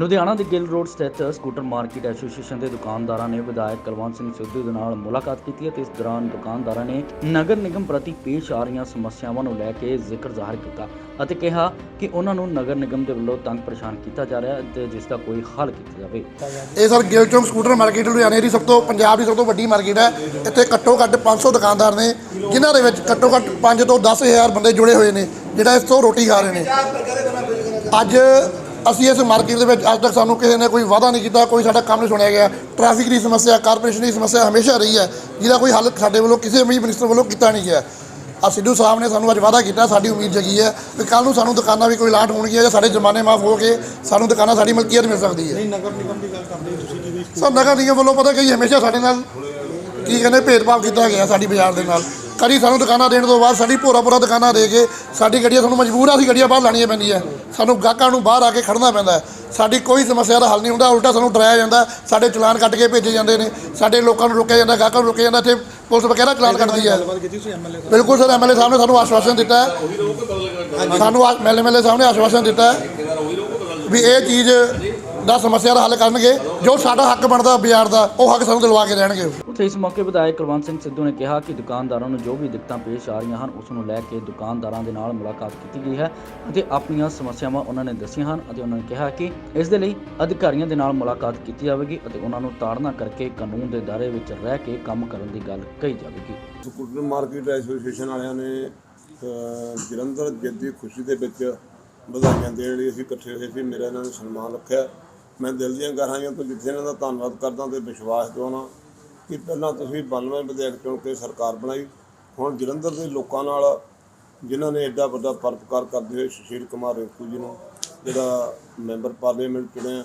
ਲੁਧਿਆਣਾ ਦੇ ਗਿੱਲ ਰੋਡ ਸਥਿਤ scooter market association ਦੇ ਦੁਕਾਨਦਾਰਾਂ ਨੇ ਵਿਧਾਇਕ ਕੁਲਵੰਤ ਸਿੰਘ ਸਿੱਧੂ ਦੇ ਨਾਲ ਮੁਲਾਕਾਤ ਕੀਤੀ ਅਤੇ ਇਸ ਦੌਰਾਨ ਦੁਕਾਨਦਾਰਾਂ ਨੇ ਨਗਰ ਨਿਗਮ ਪ੍ਰਤੀ ਪੇਸ਼ ਆ ਰਹੀਆਂ ਸਮੱਸਿਆਵਾਂ ਨੂੰ ਲੈ ਕੇ ਜ਼ਿਕਰ ਜ਼ਾਹਰ ਕੀਤਾ ਅਤੇ ਕਿਹਾ ਕਿ ਉਹਨਾਂ ਨੂੰ ਨਗਰ ਨਿਗਮ ਦੇ ਵੱਲੋਂ ਤੰਗ ਪਰੇਸ਼ਾਨ ਕੀਤਾ ਜਾ ਰਿਹਾ ਹੈ ਤੇ ਜਿਸ ਦਾ ਕੋਈ ਹੱਲ ਕੀਤਾ ਜਾਵੇ। ਇਹ ਸਰ ਗਿੱਲ ਚੌਂਕ ਸਕੂਟਰ ਮਾਰਕੀਟ ਲੁਧਿਆਣੇ ਦੀ ਸਭ ਤੋਂ ਪੰਜਾਬ ਦੀ ਸਭ ਤੋਂ ਵੱਡੀ ਮਾਰਕੀਟ ਹੈ। ਇੱਥੇ ਘੱਟੋ ਘੱਟ 500 ਦੁਕਾਨਦਾਰ ਨੇ, ਜਿਨ੍ਹਾਂ ਦੇ ਵਿੱਚ ਘੱਟੋ ਘੱਟ 5 ਤੋਂ 10000 ਬੰਦੇ ਜੁੜੇ ਹੋਏ ਨੇ, ਜਿਹੜਾ ਇਸ ਤੋਂ ਰੋਟੀ ਖਾ ਰਹੇ ਨੇ। ਅੱਜ ਅਸੀਂ ਇਸ ਮਾਰਕੀਟ ਦੇ ਵਿੱਚ ਅੱਜ ਤੱਕ ਸਾਨੂੰ ਕਿਸੇ ਨੇ ਕੋਈ ਵਾਅਦਾ ਨਹੀਂ ਕੀਤਾ ਕੋਈ ਸਾਡਾ ਕੰਮ ਨਹੀਂ ਸੁਣਿਆ ਗਿਆ। ਟ੍ਰੈਫਿਕ ਦੀ ਸਮੱਸਿਆ ਕਾਰਪੋਰੇਸ਼ਨ ਦੀ ਸਮੱਸਿਆ ਹਮੇਸ਼ਾ ਰਹੀ ਹੈ। ਜਿਹਦਾ ਕੋਈ ਹੱਲ ਸਾਡੇ ਵੱਲੋਂ ਕਿਸੇ ਵੀ ਮਿਨਿਸਟਰ ਵੱਲੋਂ ਕੀਤਾ ਨਹੀਂ ਗਿਆ। ਆ ਸਿੱਧੂ ਸਾਹਿਬ ਨੇ ਸਾਨੂੰ ਅੱਜ ਵਾਅਦਾ ਕੀਤਾ ਸਾਡੀ ਉਮੀਦ ਜਗੀ ਹੈ ਕਿ ਕੱਲ ਨੂੰ ਸਾਨੂੰ ਦੁਕਾਨਾਂ ਵੀ ਕੋਈ ਲਾਟ ਹੋਣਗੀਆਂ ਜਾਂ ਸਾਡੇ ਜੁਰਮਾਨੇ ਮਾਫ ਹੋ ਕੇ ਸਾਨੂੰ ਦੁਕਾਨਾਂ ਸਾਡੀ ਮਲਕੀਅਤ ਮਿਲ ਸਕਦੀ ਹੈ। ਨਗਰ ਨਿਗਮ ਦੀ ਗੱਲ ਕਰਦੇ ਤੁਸੀਂ ਕਿਵੇਂ ਸਰ ਨਗਰ ਨਿਗਮ ਵੱਲੋਂ ਪਤਾ ਕਿ ਹਮੇਸ਼ਾ ਸਾਡੇ ਨਾਲ ਕੀ ਕਹਿੰਦੇ ਭੇਦਭਾਵ ਕੀਤਾ ਗਿਆ ਸਾਡੀ ਬਾਜ਼ਾਰ ਦੇ ਨਾਲ। ਕਦੀ ਸਾਨੂੰ ਦੁਕਾਨਾਂ ਦੇਣ ਤੋਂ ਬਾਅਦ ਸਾਡੀ ਭੋਰਾ ਭੋਰਾ ਦੁਕਾਨਾਂ ਦੇ ਕੇ ਸਾਡੀ ਗੱਡੀਆਂ ਸਾਨੂੰ ਮਜਬੂਰ ਆ ਅਸੀਂ ਗੱਡੀਆਂ ਬਾਹਰ ਲਾਣੀਆਂ ਪੈਂਦੀਆਂ ਸਾਨੂੰ ਗਾਹਕਾਂ ਨੂੰ ਬਾਹਰ ਆ ਕੇ ਖੜਨਾ ਪੈਂਦਾ। ਸਾਡੀ ਕੋਈ ਸਮੱਸਿਆ ਦਾ ਹੱਲ ਨਹੀਂ ਹੁੰਦਾ ਉਲਟਾ ਸਾਨੂੰ ਡਰਾਇਆ ਜਾਂਦਾ ਸਾਡੇ ਚਲਾਨ ਕੱਟ ਕੇ ਭੇਜੇ ਜਾਂਦੇ ਨੇ ਸਾਡੇ ਲੋਕਾਂ ਨੂੰ ਰੋਕਿਆ ਜਾਂਦਾ ਗਾਹਕਾਂ ਨੂੰ ਰੋਕਿਆ ਜਾਂਦਾ ਇੱਥੇ ਪੁਲਿਸ ਵਗੈਰਾ ਚਲਾਨ ਕੱਟਦੀ ਹੈ। ਬਿਲਕੁਲ ਸਰ ਐਮਐਲਏ ਸਾਹਿਬ ਨੇ ਸਾਨੂੰ ਆਸ਼ਵਾਸਨ ਦਿੱਤਾ ਹੈ। ਸਾਨੂੰ ਐਮਐਲਏ ਐਮਐਲਏ ਸਾਹਿਬ ਨੇ ਆਸ਼ਵਾਸਨ ਦਿੱਤਾ ਹੈ ਵੀ ਇਹ ਚੀਜ਼ ਦਾ ਸਮੱਸਿਆ ਦਾ ਹੱਲ ਕਰਨਗੇ ਜੋ ਸਾਡਾ ਹੱਕ ਬਣਦਾ ਬਾਜ਼ਾਰ ਦਾ ਉਹ ਹੱਕ ਸਾਨੂੰ ਦਿਲਵਾ ਕੇ ਰਹਿਣਗੇ ਉੱਥੇ ਇਸ ਮੌਕੇ ਵਿਧਾਇਕ ਕੁਲਵੰਤ ਸਿੰਘ ਸਿੱਧੂ ਨੇ ਕਿਹਾ ਕਿ ਦੁਕਾਨਦਾਰਾਂ ਨੂੰ ਜੋ ਵੀ ਦਿੱਕਤਾਂ ਪੇਸ਼ ਆ ਰਹੀਆਂ ਹਨ ਉਸ ਨੂੰ ਲੈ ਕੇ ਦੁਕਾਨਦਾਰਾਂ ਦੇ ਨਾਲ ਮੁਲਾਕਾਤ ਕੀਤੀ ਗਈ ਹੈ ਅਤੇ ਆਪਣੀਆਂ ਸਮੱਸਿਆਵਾਂ ਉਹਨਾਂ ਨੇ ਦੱਸੀਆਂ ਹਨ ਅਤੇ ਉਹਨਾਂ ਨੇ ਕਿਹਾ ਕਿ ਇਸ ਦੇ ਲਈ ਅਧਿਕਾਰੀਆਂ ਦੇ ਨਾਲ ਮੁਲਾਕਾਤ ਕੀਤੀ ਜਾਵੇਗੀ ਅਤੇ ਉਹਨਾਂ ਨੂੰ ਤਾੜਨਾ ਕਰਕੇ ਕਾਨੂੰਨ ਦੇ ਦਾਇਰੇ ਵਿੱਚ ਰਹਿ ਕੇ ਕੰਮ ਕਰਨ ਦੀ ਗੱਲ ਕਹੀ ਜਾਵੇਗੀ। ਸਕੂਟਰ ਮਾਰਕੀਟ ਐਸੋਸੀਏਸ਼ਨ ਵਾਲਿਆਂ ਨੇ ਜਲੰਧਰ ਜਿੱਤ ਦੀ ਖੁਸ਼ੀ ਦੇ ਵਿੱਚ ਵਧਾਈਆਂ ਦੇਣ ਲਈ ਅਸੀਂ ਇਕੱਠੇ ਹੋਏ ਸੀ ਮੇਰਾ ਇਹਨਾਂ ਨੇ ਸਨਮਾਨ ਰੱਖਿਆ। ਮੈਂ ਦਿਲ ਦੀਆਂ ਗਹਿਰਾਈਆਂ ਤੋਂ ਜਿੱਥੇ ਇਹਨਾਂ ਦਾ ਧੰਨਵਾਦ ਕਰਦਾ ਤੇ ਵਿਸ਼ਵਾਸ ਦਿਵਾਉਣਾ ਕਿ ਪਹਿਲਾਂ ਤੁਸੀਂ 92 ਵਿਧਾਇਕ ਚੁਣ ਕੇ ਸਰਕਾਰ ਬਣਾਈ। ਹੁਣ ਜਲੰਧਰ ਦੇ ਲੋਕਾਂ ਨਾਲ ਜਿਨ੍ਹਾਂ ਨੇ ਐਡਾ ਵੱਡਾ ਪਰਪਕਾਰ ਕਰਦੇ ਹੋਏ ਸੁਸ਼ੀਲ ਕੁਮਾਰ ਰਿੰਕੂ ਜੀ ਨੂੰ ਜਿਹੜਾ ਮੈਂਬਰ ਪਾਰਲੀਮੈਂਟ ਚੁਣਿਆ,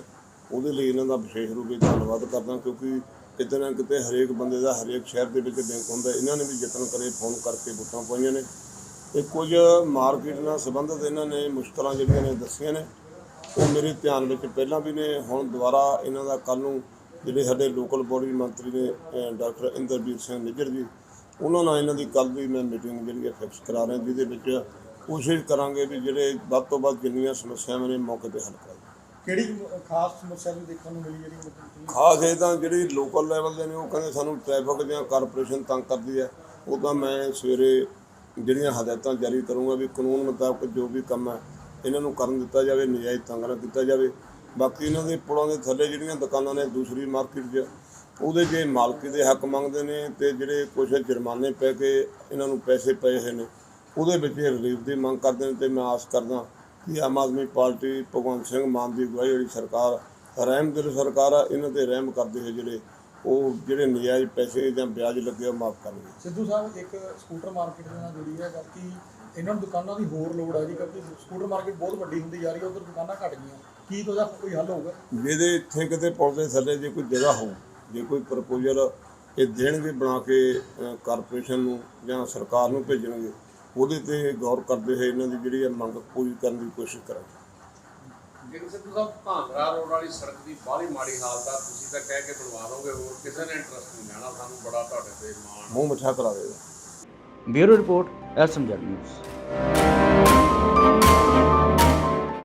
ਉਹਦੇ ਲਈ ਇਹਨਾਂ ਦਾ ਵਿਸ਼ੇਸ਼ ਰੂਪ ਵਿੱਚ ਧੰਨਵਾਦ ਕਰਦਾ ਕਿਉਂਕਿ ਕਿਤੇ ਨਾ ਕਿਤੇ ਹਰੇਕ ਬੰਦੇ ਦਾ ਹਰੇਕ ਸ਼ਹਿਰ ਦੇ ਵਿੱਚ ਬੈਂਕ ਹੁੰਦਾ, ਇਹਨਾਂ ਨੇ ਵੀ ਯਤਨ ਕਰੇ ਫੋਨ ਕਰਕੇ ਵੋਟਾਂ ਪਾਈਆਂ ਨੇ। ਤੇ ਕੁਝ ਮਾਰਕੀਟ ਨਾਲ ਸੰਬੰਧਿਤ ਇਹਨਾਂ ਨੇ ਮੁਸ਼ਕਲਾਂ ਜਿਹੜੀਆਂ ਨੇ ਦੱਸੀਆਂ ਨੇ ਉਹ ਮੇਰੇ ਧਿਆਨ ਵਿੱਚ ਪਹਿਲਾਂ ਵੀ ਨੇ ਹੁਣ ਦੁਬਾਰਾ ਇਹਨਾਂ ਦਾ ਕੱਲ ਨੂੰ ਜਿਹੜੇ ਸਾਡੇ ਲੋਕਲ ਬੋਡੀ ਮੰਤਰੀ ਨੇ ਡਾਕਟਰ ਇੰਦਰਜੀਤ ਸਿੰਘ ਨਿੱਜਰ ਜੀ ਉਹਨਾਂ ਨਾਲ ਇਹਨਾਂ ਦੀ ਕੱਲ ਦੀ ਮੈਂ ਮੀਟਿੰਗ ਜਿਹੜੀ ਹੈ ਫਿਕਸ ਕਰਾ ਰਿਹਾ ਜਿਹਦੇ ਵਿੱਚ ਕੋਸ਼ਿਸ਼ ਕਰਾਂਗੇ ਵੀ ਜਿਹੜੇ ਵੱਧ ਤੋਂ ਵੱਧ ਜਿੰਨੀਆਂ ਸਮੱਸਿਆਵਾਂ ਨੇ ਮੌਕੇ ਤੇ ਹੱਲ ਕਰਾਂਗੇ। ਕਿਹੜੀ ਖਾਸ ਸਮੱਸਿਆ ਨੂੰ ਦੇਖਣ ਨੂੰ ਮਿਲੀ ਜਿਹੜੀ ਖਾਸ ਇਹ ਤਾਂ ਜਿਹੜੀ ਲੋਕਲ ਲੈਵਲ ਦੇ ਨੇ ਉਹ ਕਹਿੰਦੇ ਸਾਨੂੰ ਟ੍ਰੈਫਿਕ ਦੀਆਂ ਕਾਰਪੋਰੇਸ਼ਨ ਤੰਗ ਕਰਦੀ ਹੈ। ਉਹ ਤਾਂ ਮੈਂ ਸਵੇਰੇ ਜਿਹੜੀਆਂ ਹਦਾਇਤਾਂ ਜਾਰੀ ਕਰੂੰਗਾ ਵੀ ਕਾਨੂੰਨ ਮੁਤਾਬਕ ਜੋ ਵੀ ਕੰਮ ਹੈ ਇਹਨਾਂ ਨੂੰ ਕਰਨ ਦਿੱਤਾ ਜਾਵੇ, ਨਜਾਇਜ਼ ਤੰਗ ਨਾ ਕੀਤਾ ਜਾਵੇ। ਬਾਕੀ ਇਹਨਾਂ ਦੇ ਪੁਲਾਂ ਦੇ ਥੱਲੇ ਜਿਹੜੀਆਂ ਦੁਕਾਨਾਂ ਨੇ, ਦੂਸਰੀ ਮਾਰਕੀਟ 'ਚ, ਉਹਦੇ 'ਚ ਮਾਲਕੀ ਦੇ ਹੱਕ ਮੰਗਦੇ ਨੇ ਤੇ ਜਿਹੜੇ ਕੁਝ ਜੁਰਮਾਨੇ ਪੈ ਕੇ ਇਹਨਾਂ ਨੂੰ ਪੈਸੇ ਪਏ ਹੋਏ ਨੇ, ਉਹਦੇ ਵਿੱਚ ਰਿਲੀਫ ਦੀ ਮੰਗ ਕਰਦੇ ਨੇ ਤੇ ਮੈਂ ਆਸ ਕਰਦਾ ਕਿ ਆਮ ਆਦਮੀ ਪਾਰਟੀ ਭਗਵੰਤ ਸਿੰਘ ਮਾਨ ਦੀ ਅਗਵਾਈ ਵਾਲੀ ਸਰਕਾਰ, ਰਹਿਮ ਦਿਲ ਸਰਕਾਰ ਆ, ਇਹਨਾਂ ਤੇ ਰਹਿਮ ਕਰਦੇ ਹੋਏ ਜਿਹੜੇ ਉਹ ਜਿਹੜੇ ਨਜਾਇਜ਼ ਪੈਸੇ ਜਾਂ ਵਿਆਜ ਲੱਗੇ ਉਹ ਮਾਫ ਕਰਨਗੇ। ਸਿੱਧੂ ਸਾਹਿਬ ਇੱਕ ਸਕੂਟਰ ਮਾਰਕੀਟ ਦੇ ਨਾਲ ਜੁੜੀ ਹੈ ਬਾਕੀ ਇਹਨਾਂ ਨੂੰ ਦੁਕਾਨਾਂ ਦੀ ਹੋਰ ਲੋੜ ਹੈ ਜੀ ਕਿਉਂਕਿ ਸਕੂਟਰ ਮਾਰਕੀਟ ਬਹੁਤ ਵੱਡੀ ਹੁੰਦੀ ਜਾ ਰਹੀ ਹੈ ਉਧਰ ਦੁਕਾਨਾਂ ਘਟ ਗਈਆਂ। ਕੀ ਉਹਦਾ ਕੋਈ ਹੱਲ ਹੋਊਗਾ? ਜਿਹਦੇ ਇੱਥੇ ਕਿਤੇ ਪੁਲ ਦੇ ਥੱਲੇ ਜੇ ਕੋਈ ਜਗ੍ਹਾ ਹੋ ਜੇ ਕੋਈ ਪ੍ਰਪੋਜ਼ਲ ਇਹ ਦੇਣਗੇ ਬਣਾ ਕੇ ਕਾਰਪੋਰੇਸ਼ਨ ਨੂੰ ਜਾਂ ਸਰਕਾਰ ਨੂੰ ਭੇਜਣਗੇ ਉਹਦੇ ਤੇ ਗੌਰ ਕਰਦੇ ਹੋਏ ਇਹਨਾਂ ਦੀ ਜਿਹੜੀ ਮੰਗ ਪੂਰੀ ਕਰਨ ਦੀ ਕੋਸ਼ਿਸ਼ ਕਰਾਂਗੇ। ਸਿੱਧੂ ਸਾਹਿਬ ਭਾਂਦਰਾ ਰੋਡ ਵਾਲੀ ਸੜਕ ਦੀ ਬਾਹਲੀ ਮਾੜੀ ਹਾਲਤ ਆ। ਤੁਸੀਂ ਤਾਂ ਕਹਿ ਕੇ ਬਣਵਾ ਲਓਗੇ ਹੋਰ ਕਿਸੇ ਨੇ ਇੰਟਰਸਟ ਨਹੀਂ ਲੈਣਾ। ਸਾਨੂੰ ਬੜਾ ਤੁਹਾਡੇ ਤੇ ਮਾਣ ਮੂੰਹ ਮਿੱਠਾ ਕਰਾ ਦੇਗਾ ਬਿਊਰੋ ਰਿਪੋਰਟ ਐਸਐਮਜੈਡ ਨਿਊਜ਼।